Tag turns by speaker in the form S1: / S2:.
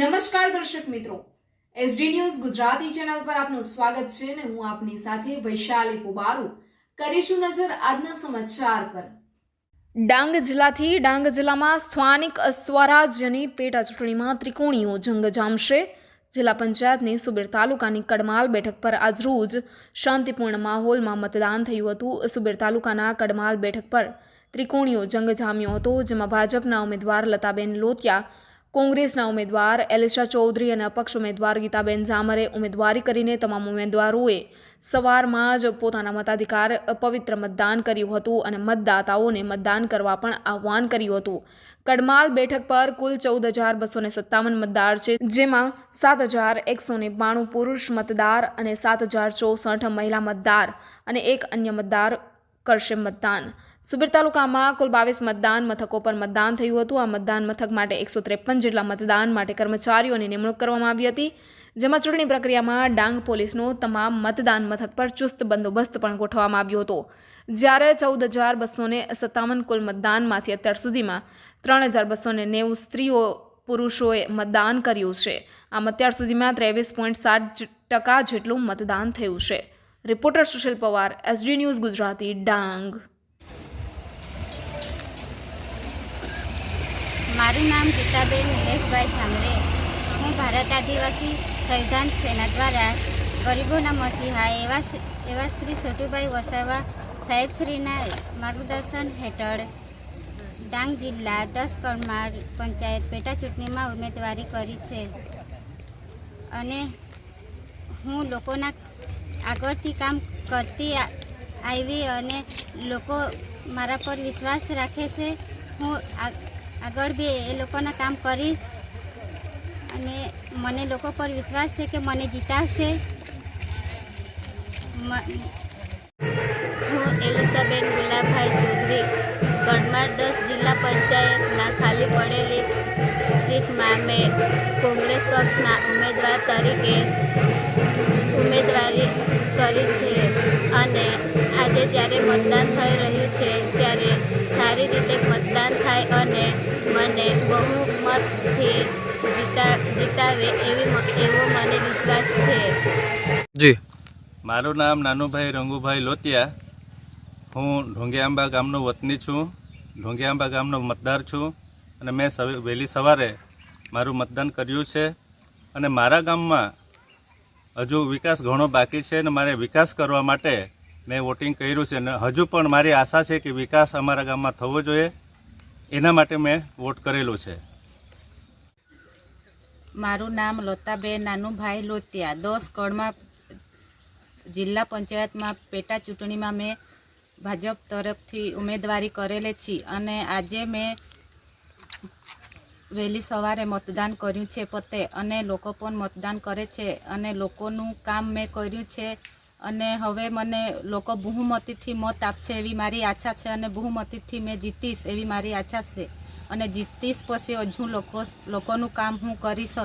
S1: નમસ્કાર દર્શક મિત્રો. એસડી ન્યૂઝ ગુજરાતી ચેનલ પર આપનું સ્વાગત છે અને હું આપની સાથે વૈશાલી પુબારુ. કરીશું નજર આજના સમાચાર પર. ડાંગ જિલ્લાથી ડાંગ જિલ્લામાં સ્થાનિક સ્વરાજ્યની પેટા ચૂંટણીમાં ત્રિકોણીઓ જંગ જામશે. જિલ્લા પંચાયતની સુબીર તાલુકાની કડમાલ બેઠક પર આજરોજ શાંતિપૂર્ણ માહોલમાં મતદાન થયું હતું. સુબીર તાલુકાના કડમાલ બેઠક પર ત્રિકોણીયો જંગ જામ્યો હતો, જેમાં ભાજપના ઉમેદવાર લતાબેન લોતિયા કોંગ્રેસના ઉમેદવાર એલિશા ચૌધરી અને અપક્ષ ઉમેદવાર ગીતાબેન ઝામરે ઉમેદવારી કરીને તમામ ઉમેદવારોએ સવારમાં જ પોતાના મતાધિકાર પવિત્ર મતદાન કર્યું હતું અને મતદાતાઓને મતદાન કરવા પણ આહવાન કર્યું હતું. કડમાલ બેઠક પર કુલ ચૌદ હજાર બસો સત્તાવન મતદાર છે, જેમાં સાત હજાર એકસો ને બાણું પુરુષ મતદાર અને સાત હજાર ચોસઠ મહિલા મતદાર અને એક અન્ય મતદાર કરશે મતદાન. સુબીર તાલુકામાં કુલ બાવીસ મતદાન મથકો પર મતદાન થયું હતું. આ મતદાન મથક માટે એકસો ત્રેપન જેટલા મતદાન માટે કર્મચારીઓની નિમણૂક કરવામાં આવી હતી, જેમાં ચૂંટણી પ્રક્રિયામાં ડાંગ પોલીસનો તમામ મતદાન મથક પર ચુસ્ત બંદોબસ્ત પણ ગોઠવવામાં આવ્યો હતો. જ્યારે ચૌદ હજાર બસોને સત્તાવન કુલ મતદાનમાંથી અત્યાર સુધીમાં ત્રણ હજાર બસોને નેવું સ્ત્રીઓ પુરુષોએ મતદાન કર્યું છે. આમ અત્યાર સુધીમાં ત્રેવીસ પોઈન્ટ સાત ટકા જેટલું મતદાન થયું છે. Reporter Sushil Pawar, SD news Gujarati, Dang.
S2: મારું નામ ગીતાબેન નિલેશભાઈ ઝામરે હું ભારત આદિવાસી સંવિધાન સેના દ્વારા ગરીબોના મસીહા એવા એવા શ્રી છોટુભાઈ વસાવા સાહેબશ્રીના માર્ગદર્શન હેઠળ ડાંગ જિલ્લા દસ કણમાળ પંચાયત પેટા ચૂંટણીમાં ઉમેદવારી કરી છે. અને હું લોકોના આગળથી કામ કરતી આવી અને લોકો મારા પર વિશ્વાસ રાખે છે. હું આગળ બી એ લોકોના કામ કરીશ. અને મને લોકો પર વિશ્વાસ છે કે મને જીતાશે. હું એલિસાબેન ગુલાબભાઈ ચૌધરી કડમાળ દસ જિલ્લા પંચાયતના ખાલી પડેલી સીટમાં મેં કોંગ્રેસ પક્ષના ઉમેદવાર તરીકે ઉમેદવારી કરી છે અને આજે જ્યારે મતદાન થઈ રહ્યું છે ત્યારે સારી રીતે મતદાન થાય અને મને બહુમતથી જીતા જીતાવે એવી એવો મને વિશ્વાસ છે.
S3: જી.
S4: મારું નામ નાનુભાઈ રંગુભાઈ લોતિયા. હું ઢોંગિયાંબા ગામનો વતની છું. ઢોંગિયાંબા ગામનો મતદાર છું અને મેં વહેલી સવારે મારું મતદાન કર્યું છે અને મારા ગામમાં હજુ વિકાસ ઘણો બાકી છે અને મારે વિકાસ કરવા માટે મેં વોટિંગ કર્યું છે અને હજુ પણ મારી આશા છે કે વિકાસ અમારા ગામમાં થવો જોઈએ. એના માટે મેં વોટ કરેલો છે.
S5: મારું નામ લતાબેન નાનુભાઈ લોતિયા. દસ કળમાં જિલ્લા પંચાયતમાં પેટા ચૂંટણીમાં મેં ભાજપ તરફથી ઉમેદવારી કરેલી છે અને આજે મેં વહેલી સવારે મતદાન કર્યું છે પોતે અને લોકો પણ મતદાન કરે છે અને લોકોનું કામ મેં કર્યું છે અને હવે મને લોકો બહુમતીથી મત આપશે એવી મારી આશા છે અને બહુમતીથી મેં જીતીશ એવી મારી આશા છે અને જીતીશ પછી હજુ લોકો, લોકોનું કામ હું કરીશ.